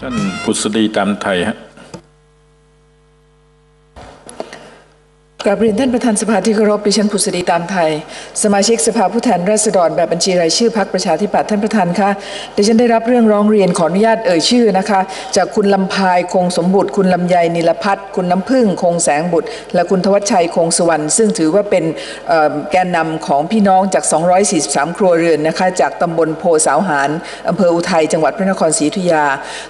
ท่านพุษดีตามไทยฮะ กราบเรียนท่านประธานสภาที่เคารพดิฉันผุษดีตามไทย สมาชิกสภาผู้แทนราษฎรแบบบัญชีรายชื่อพักประชาธิปัตย์ท่านประธานคะดิฉันได้รับเรื่องร้องเรียนขออนุญาตเอ่ยชื่อนะคะ จากคุณลำพายคงสมบุตร คุณลำไยนิลพัฒน์คุณน้ำพึ่งคงแสงบุตร และคุณทวัชชัยคงสุวรรณซึ่งถือว่าเป็นแกนนำของพี่น้องจาก 243 ครัวเรือนนะคะจากตำบลโพสาวหารอำเภออุทัยจังหวัดพระนครศรีอยุธยา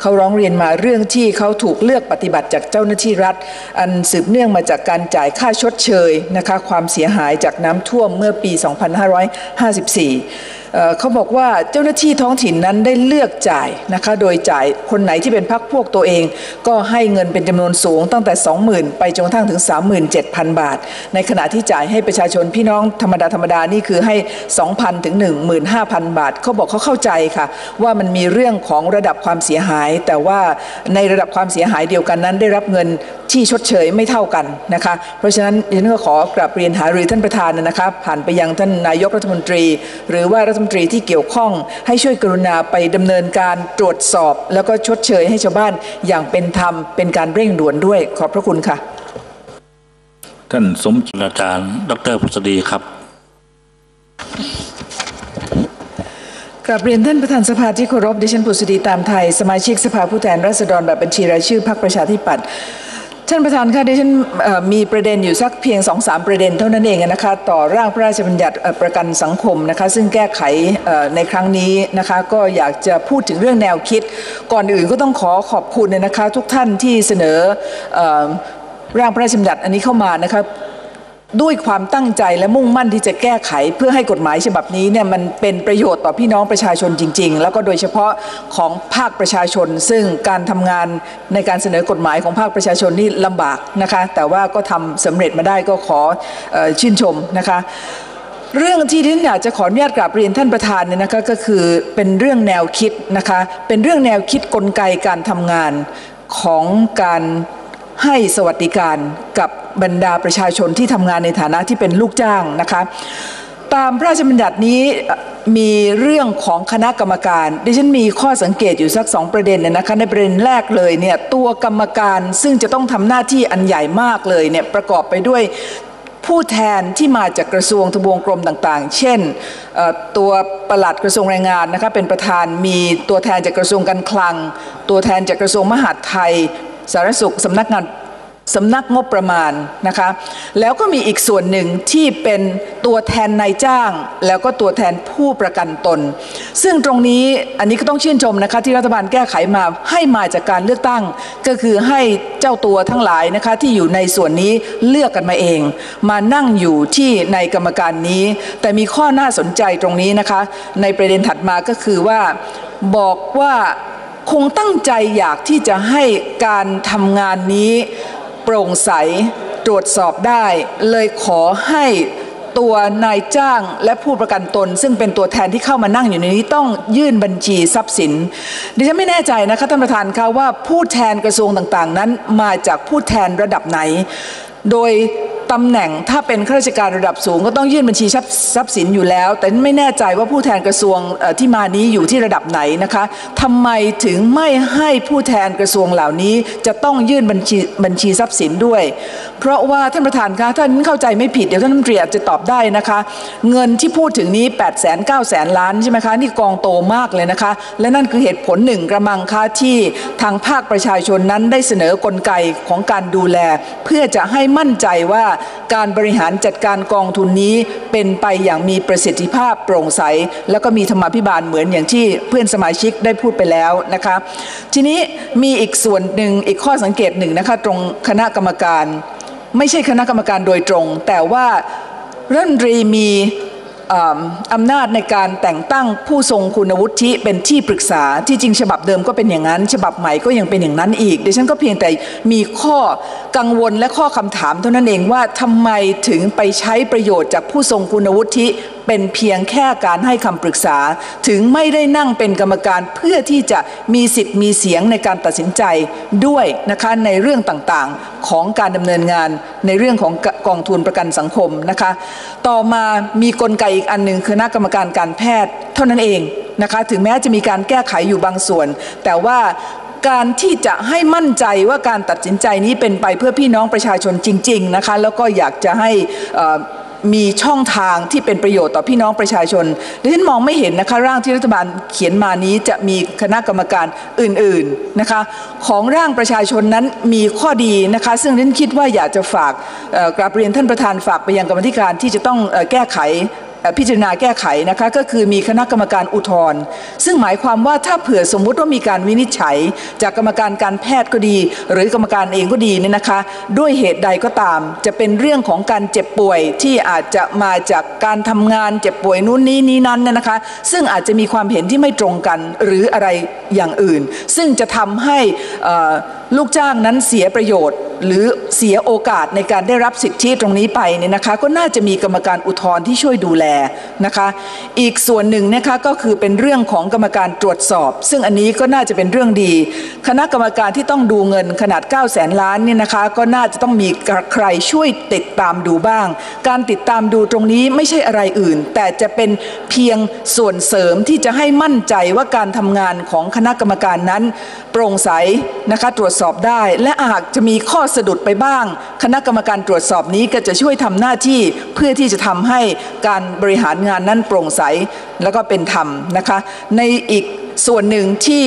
เขาร้องเรียนมาเรื่องที่เขาถูกเลือกปฏิบัติจากเจ้าหน้าที่รัฐ อันสืบเนื่องมาจากการจ่ายค่าชดเชยนะคะความเสียหายจากน้ำท่วมเมื่อปี 2554 เเขาบอกว่าเจ้าหน้าที่ท้องถิ่นนั้นได้เลือกจ่ายนะคะ โดยจ่ายคนไหนที่เป็นพักพวกตัวเอง ก็ให้เงินเป็นจำนวนสูงตั้งแต่ 20,000 ไปจนกระทั่งถึง 37,000 บาท ในขณะที่จ่ายให้ประชาชนพี่น้องธรรมดาธรรมดานี่คือให้ 2,000 ถึง 15,000 บาท เขาบอกเขาเข้าใจค่ะ ว่ามันมีเรื่องของระดับความเสียหาย แต่ว่าในระดับความเสียหายเดียวกันนั้น ได้รับเงินที่ชดเชยไม่เท่ากันนะคะ เพราะฉะนั้นดิฉันก็ขอกราบเรียนหารือท่านประธานนะคะ ผ่านไปยังท่านนายกรัฐมนตรี หรือว่ารัฐมนตรีที่เกี่ยวข้องให้ช่วยกรุณาไปดำเนินการตรวจสอบ แล้วก็ชดเชยให้ชาวบ้านอย่างเป็นธรรม เป็นการเร่งด่วนด้วย ขอบพระคุณค่ะ ท่านสมอาจารย์ ดรพุษดีครับกราบเรียนท่านประธานสภาที่เคารพดิฉันผุษดีตามไทย สมาชิกสภาผู้แทนราษฎรแบบบัญชีรายชื่อพรรคประชาธิปัตย์ ท่านประธานคะดิฉันมีประเด็นอยู่สักเพียงสองสามประเด็นเท่านั้นเองนะคะต่อร่างพระราชบัญญัติประกันสังคมนะคะซึ่งแก้ไขในครั้งนี้นะคะก็อยากจะพูดถึงเรื่องแนวคิด ก่อนอื่นก็ต้องขอขอบคุณนะคะทุกท่านที่เสนอเอ่อร่างพระราชบัญญัติอันนี้เข้ามานะคะ ด้วยความตั้งใจและมุ่งมั่นที่จะแก้ไข เพื่อให้กฎหมายฉบับนี้เนี่ยมันเป็นประโยชน์ต่อพี่น้องประชาชนจริง ๆ แล้วก็โดยเฉพาะของภาคประชาชน ซึ่งการทำงานในการเสนอกฎหมายของภาคประชาชนนี่ลำบากนะคะแต่ว่าก็ทำสำเร็จมาได้ก็ขอออชื่นชมนะคะเรื่องที่ที่ฉันอยากจะขออนุญาตกราบเรียนท่านประธานเนี่ยนะคะก็คือเป็นเรื่องแนวคิดนะคะเป็นเรื่องแนวคิดกลไกการทำงานของการให้สวัสดิการกับ บรรดาประชาชนที่ทำงานในฐานะที่เป็นลูกจ้างนะคะตามพระราชบัญญัตินี้มีเรื่องของคณะกรรมการ ดิฉันมีข้อสังเกตอยู่สักสองประเด็นเนี่ยนะคะในประเด็นแรกเลยเนี่ยตัวกรรมการซึ่งจะต้องทำหน้าที่อันใหญ่มากเลยเนี่ยประกอบไปด้วยผู้แทนที่มาจากกระทรวงทบวงกรมต่างๆ เช่นตัวประหลัดกระทรวงแรงงานนะคะเป็นประธานมีตัวแทนจากกระทรวงการคลัง ตัวแทนจากกระทรวงมหาดไทยสารสุขสำนักงาน สำนักงบประมาณนะคะแล้วก็มีอีกส่วนหนึ่งที่เป็นตัวแทนนายจ้าง แล้วก็ตัวแทนผู้ประกันตน ซึ่งตรงนี้อันนี้ก็ต้องชื่นชมนะคะที่รัฐบาลแก้ไขมาให้มาจากการเลือกตั้ง ก็คือให้เจ้าตัวทั้งหลายนะคะที่อยู่ในส่วนนี้เลือกกันมาเอง มานั่งอยู่ที่ในกรรมการนี้ แต่มีข้อน่าสนใจตรงนี้นะคะในประเด็นถัดมาก็คือว่าบอกว่าคงตั้งใจอยากที่จะให้การทำงานนี้ โปร่งใสตรวจสอบได้ เลยขอให้ตัวนายจ้างและผู้ประกันตน ซึ่งเป็นตัวแทนที่เข้ามานั่งอยู่ในนี้ต้องยื่นบัญชีทรัพย์สิน ดิฉันไม่แน่ใจนะคะท่านประธานคะว่าผู้แทนกระทรวงต่างๆ นั้นมาจากผู้แทนระดับไหน โดย ตำแหน่งถ้าเป็นข้าราชการระดับสูง ก็ต้องยื่นบัญชีทรัพย์สินอยู่แล้ว แต่ไม่แน่ใจว่าผู้แทนกระทรวงที่มานี้อยู่ที่ระดับไหนนะคะทำไมถึงไม่ให้ผู้แทนกระทรวงเหล่านี้ จะต้องยื่นบัญชีบัญชีทรัพย์สินด้วย เพราะว่าท่านประธานคะท่านเข้าใจไม่ผิดเดี๋ยวท่านรัฐมนตรีอาจจะตอบได้นะคะ เงินที่พูดถึงนี้8 9 0 0 0 0ล้านใช่ไหมคะนี่กองโตมากเลยนะคะ และนั่นคือเหตุผลหนึ่งกระมังคะที่ทางภาคประชาชนนั้นได้เสนอกลไกของการดูแล เพื่อจะให้มั่นใจว่าการบริหารจัดการกองทุนนี้เป็นไปอย่างมีประสิทธิภาพโปร่งใส แล้วก็มีธรรมาภิบาลเหมือนอย่างที่เพื่อนสมาชิกได้พูดไปแล้วนะคะทีนี้มีอีกส่วนหนึ่งอีกข้อสังเกตหนึ่งนะคะตรงคณะกรรมการ ไม่ใช่คณะกรรมการโดยตรง แต่ว่ารัฐมนตรีมี อำนาจในการแต่งตั้งผู้ทรงคุณวุฒิเป็นที่ปรึกษาที่จริงฉบับเดิมก็เป็นอย่างนั้น ฉบับใหม่ก็ยังเป็นอย่างนั้นอีกดิฉันก็เพียงแต่มีข้อกังวลและข้อคำถามเท่านั้นเองว่าทำไมถึงไปใช้ประโยชน์จากผู้ทรงคุณวุฒิ เป็นเพียงแค่การให้คำปรึกษา ถึงไม่ได้นั่งเป็นกรรมการเพื่อที่จะมีสิทธิ์มีเสียงในการตัดสินใจด้วยนะคะในเรื่องต่างๆของการดำเนินงานในเรื่องของกองทุนประกันสังคมนะคะต่อมามีกลไกอีกอันหนึ่งคือคณะกรรมการการแพทย์เท่านั้นเองนะคะถึงแม้จะมีการแก้ไขอยู่บางส่วน แต่ว่าการที่จะให้มั่นใจว่าการตัดสินใจนี้เป็นไปเพื่อพี่น้องประชาชนจริง ๆ นะคะ แล้วก็อยากจะให้อ่อ มีช่องทางที่เป็นประโยชน์ต่อพี่น้องประชาชนดิฉันมองไม่เห็นนะคะร่างที่รัฐบาลเขียนมานี้จะมีคณะกรรมการอื่นๆนะคะของร่างประชาชนนั้นมีข้อดีนะคะ ซึ่งดิฉันคิดว่าอยากจะฝากกราบเรียนท่านประธานฝากไปยังกรรมธิการที่จะต้องแก้ไข พิจารณาแก้ไขนะคะก็คือมีคณะกรรมการอุทธรณ์ซึ่งหมายความว่าถ้าเผื่อสมมุติว่ามีการวินิจฉัย จากกรรมการการแพทย์ก็ดี หรือกรรมการเองก็ดีเนี่ยนะคะ ด้วยเหตุใดก็ตาม จะเป็นเรื่องของการเจ็บป่วยที่อาจจะมาจากการทำงานเจ็บป่วยนู้นนี้นี้นั้นเนี่ยนะคะ ซึ่งอาจจะมีความเห็นที่ไม่ตรงกันหรืออะไรอย่างอื่น ซึ่งจะทำให้ลูกจ้างนั้นเสียประโยชน์ หรือเสียโอกาสในการได้รับสิทธิตรงนี้ไปเนี่ยนะคะ ก็น่าจะมีกรรมการอุทธรณ์ที่ช่วยดูแลนะคะ อีกส่วนหนึ่งนะคะก็คือเป็นเรื่องของกรรมการตรวจสอบ ซึ่งอันนี้ก็น่าจะเป็นเรื่องดี คณะกรรมการที่ต้องดูเงินขนาด 9 0 0แสนล้านเนี่ยนะคะ ก็น่าจะต้องมีใครช่วยติดตามดูบ้าง การติดตามดูตรงนี้ไม่ใช่อะไรอื่น แต่จะเป็นเพียงส่วนเสริมที่จะให้มั่นใจว่าการทำงานของคณะกรรมการนั้น โปร่งใสนะคะตรวจสอบได้ และหากจะมีข้อสะดุดไปบ้าง คณะกรรมการตรวจสอบนี้ก็จะช่วยทำหน้าที่เพื่อที่จะทำให้การบริหารงานนั้นโปร่งใสแล้วก็เป็นธรรมนะคะ ในอีกส่วนหนึ่งที่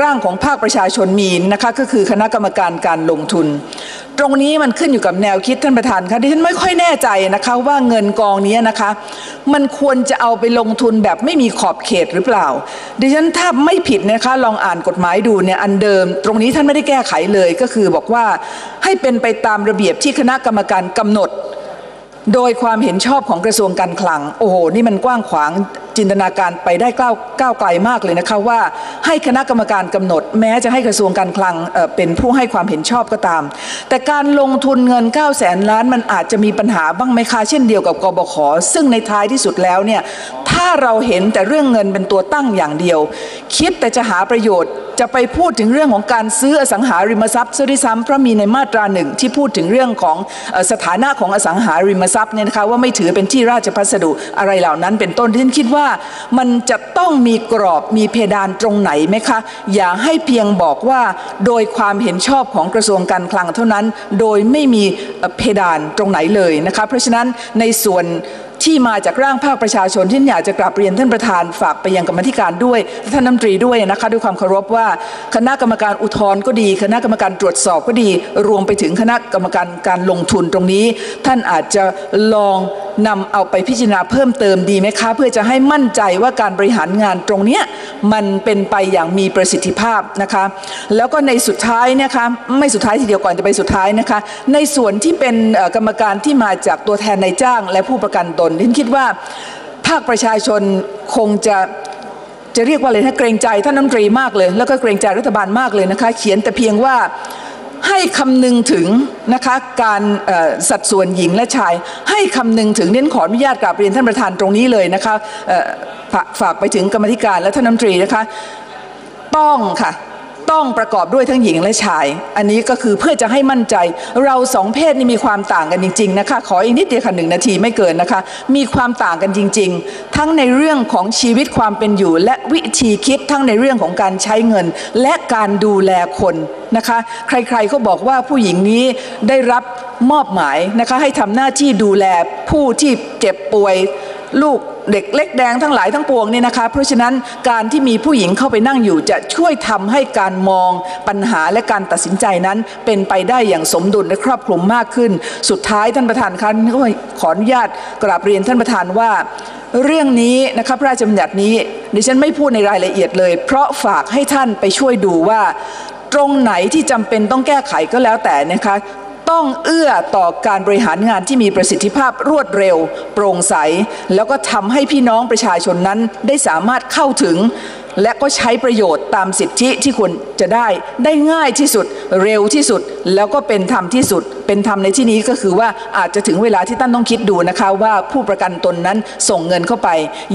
ร่างของภาคประชาชนมีนะคะก็คือคณะกรรมการการลงทุน ตรงนี้มันขึ้นอยู่กับแนวคิดท่านประธานคะดิฉันไม่ค่อยแน่ใจนะคะว่าเงินกองนี้นะคะ มันควรจะเอาไปลงทุนแบบไม่มีขอบเขตหรือเปล่า ดิฉันถ้าไม่ผิดนะคะลองอ่านกฎหมายดูเนี่ยอันเดิม ตรงนี้ท่านไม่ได้แก้ไขเลยก็คือบอกว่าให้เป็นไปตามระเบียบที่คณะกรรมการกำหนด โดยความเห็นชอบของกระทรวงการคลัง โอ้โห นี่มันกว้างขวางจินตนาการไปได้ก้าวก้าวไกลมากเลยนะคะว่า ให้คณะกรรมการกำหนด แม้จะให้กระทรวงการคลังเเป็นผู้ให้ความเห็นชอบก็ตาม แต่การลงทุนเงิน 9 0 0แสนล้านมันอาจจะมีปัญหาบ้างไหมคะเช่นเดียวกับกบขซึ่งในท้ายที่สุดแล้วเนี่ย ถ้าเราเห็นแต่เรื่องเงินเป็นตัวตั้งอย่างเดียว คิดแต่จะหาประโยชน์จะไปพูดถึงเรื่องของการซื้ออสังหาริมทรัพย์ซะด้วยซ้ำเพราะมีในมาตราหนึ่งที่พูดถึงเรื่องของสถานะของอสังหาริมทรัพย์เนี่ยนะคะว่าไม่ถือเป็นที่ราชพัสดุอะไรเหล่านั้นเป็นต้นที่ฉันคิดว่ามันจะต้องมีกรอบมีเพดานตรงไหนไหมคะ อย่าให้เพียงบอกว่าโดยความเห็นชอบของกระทรวงการคลังเท่านั้น โดยไม่มีเพดานตรงไหนเลยนะคะเพราะฉะนั้นในส่วน ที่มาจากร่างภาคประชาชนที่อยากจะกลับเรียนท่านประธานฝากไปยังกรรมธิการด้วยท่านน้ำตรีด้วยนะคะด้วยความเคารพว่าคณะกรรมการอุทธรณ์ก็ดี คณะกรรมการตรวจสอบก็ดี รวมไปถึงคณะกรรมการการลงทุนตรงนี้ ท่านอาจจะลอง นำเอาไปพิจารณาเพิ่มเติมดีไหมคะ เพื่อจะให้มั่นใจว่าการบริหารงานตรงเนี้ยมันเป็นไปอย่างมีประสิทธิภาพนะคะ แล้วก็ในสุดท้ายนะคะไม่สุดท้ายทีเดียวก่อนจะไปสุดท้ายนะคะ ในส่วนที่เป็นกรรมการที่มาจากตัวแทนนายจ้าง และผู้ประกันตนฉันคิดว่าภาคประชาชนคงจะจะเรียกว่าอะไรถ้าเกรงใจท่านน้ำตรีมากเลย แล้วก็เกรงใจรัฐบาลมากเลยนะคะ เขียนแต่เพียงว่า ให้คำนึงถึงนะคะการสัดส่วนหญิงและชาย ให้คำนึงถึงเน้นขออนุญาตกราบเรียนท่านประธานตรงนี้เลยนะคะฝากฝากไปถึงกรรมธิการและท่านน้ำตรีนะคะ ต้องค่ะ ต้องประกอบด้วยทั้งหญิงและชาย อันนี้ก็คือเพื่อจะให้มั่นใจ เราสองเพศนี่มีความต่างกันจริง ๆ นะคะ ขออีกนิดเดียวค่ะหนึ่งนาทีไม่เกินนะคะ มีความต่างกันจริง ๆ ทั้งในเรื่องของชีวิตความเป็นอยู่ และวิธีคิดทั้งในเรื่องของการใช้เงิน และการดูแลคนนะคะ ใครๆก็บอกว่าผู้หญิงนี้ได้รับมอบหมายนะคะให้ทำหน้าที่ดูแลผู้ที่เจ็บป่วย ลูกเด็กเล็กแดงทั้งหลายทั้งปวงเนี่ยนะคะ เพราะฉะนั้นการที่มีผู้หญิงเข้าไปนั่งอยู่จะช่วยทำให้การมองปัญหาและการตัดสินใจนั้น เป็นไปได้อย่างสมดุลและครอบคลุมมากขึ้น สุดท้ายท่านประธานคะขออนุญาตกราบเรียนท่านประธานว่าเรื่องนี้นะคะพระราชบัญญัตินี้ดิฉันไม่พูดในรายละเอียดเลย เพราะฝากให้ท่านไปช่วยดูว่า ตรงไหนที่จำเป็นต้องแก้ไขก็แล้วแต่นะคะ ต้องเอื้อต่อการบริหารงานที่มีประสิทธิภาพรวดเร็ว โปร่งใส แล้วก็ทำให้พี่น้องประชาชนนั้นได้สามารถเข้าถึง และก็ใช้ประโยชน์ตามสิทธิที่ควรจะได้ได้ง่ายที่สุดเร็วที่สุด แล้วก็เป็นธรรมที่สุด เป็นธรรมในที่นี้ก็คือว่าอาจจะถึงเวลาที่ท่านต้องคิดดูนะคะ ว่าผู้ประกันตนนั้นส่งเงินเข้าไป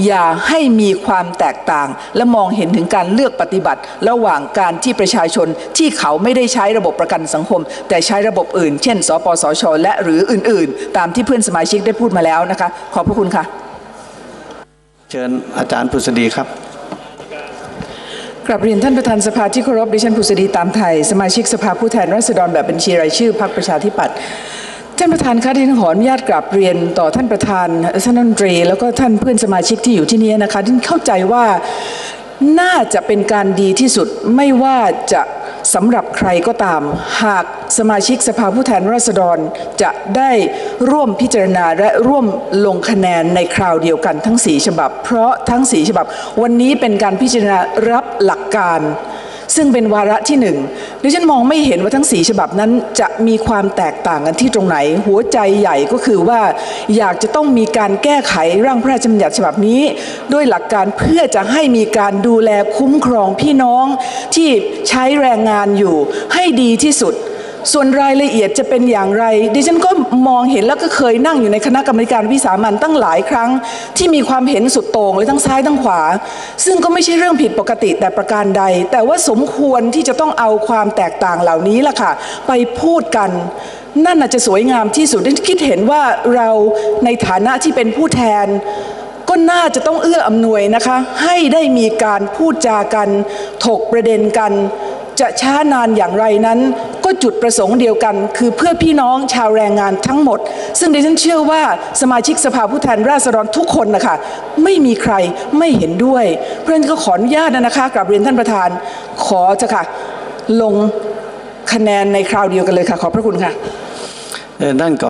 อย่าให้มีความแตกต่าง และมองเห็นถึงการเลือกปฏิบัติ ระหว่างการที่ประชาชนที่เขาไม่ได้ใช้ระบบประกันสังคม แต่ใช้ระบบอื่น เช่น สปสช และหรืออื่น ๆ ตามที่เพื่อนสมาชิกได้พูดมาแล้วนะคะ ขอบพระคุณค่ะ เชิญอาจารย์พุษดีครับ กลับเรียนท่านประธานสภาที่เคารพดิฉันผุษดีตามไทย สมาชิกสภาผู้แทนราษฎรแบบบัญชีรายชื่อพรรคประชาธิปัตย์ท่านประธานคะดิฉันขออนุญาตกราบเรียนต่อท่านประธานท่านรัฐมนตรี แล้วก็ท่านเพื่อนสมาชิกที่อยู่ที่นี้นะคะดิฉันเข้าใจว่าน่าจะเป็นการดีที่สุดไม่ว่าจะ สำหรับใครก็ตาม หากสมาชิกสภาผู้แทนราษฎร จะได้ร่วมพิจารณาและร่วมลงคะแนนในคราวเดียวกันทั้งสีฉบับ เพราะทั้งสีฉบับ วันนี้เป็นการพิจารณารับหลักการ ซึ่งเป็นวาระที่หนึ่ง ดิฉันมองไม่เห็นว่าทั้งสีฉบับนั้นจะมีความแตกต่างกันที่ตรงไหน หัวใจใหญ่ก็คือว่าอยากจะต้องมีการแก้ไขร่างพระราชบัญญัติฉบับนี้ ด้วยหลักการเพื่อจะให้มีการดูแลคุ้มครองพี่น้องที่ใช้แรงงานอยู่ให้ดีที่สุดส่วนรายละเอียดจะเป็นอย่างไร ดิฉันก็ มองเห็นแล้วก็เคยนั่งอยู่ในคณะกรรมการวิสามันตั้งหลายครั้ง ที่มีความเห็นสุดโต่งเลยทั้งซ้ายทั้งขวา ซึ่งก็ไม่ใช่เรื่องผิดปกติแต่ประการใด แต่ว่าสมควรที่จะต้องเอาความแตกต่างเหล่านี้ล่ะค่ะไปพูดกันนั่นอาจจะสวยงามที่สุดดิฉันคิดเห็นว่าเราในฐานะที่เป็นผู้แทน ก็น่าจะต้องเอื้ออำนวยนะคะ ให้ได้มีการพูดจากัน ถกประเด็นกัน จะช้านานอย่างไรนั้น ก็จุดประสงค์เดียวกัน คือเพื่อพี่น้องชาวแรงงานทั้งหมด ซึ่งดิฉันเชื่อว่าสมาชิกสภาผู้แทนราษฎรทุกคนนะคะไม่มีใครไม่เห็นด้วย เพราะฉะนั้นก็ขออนุญาตนะคะกลับเรียนท่านประธานขอจะค่ะลงคะแนนในคราวเดียวกันเลยค่ะ ขอบพระคุณค่ะเออนั่นก่อน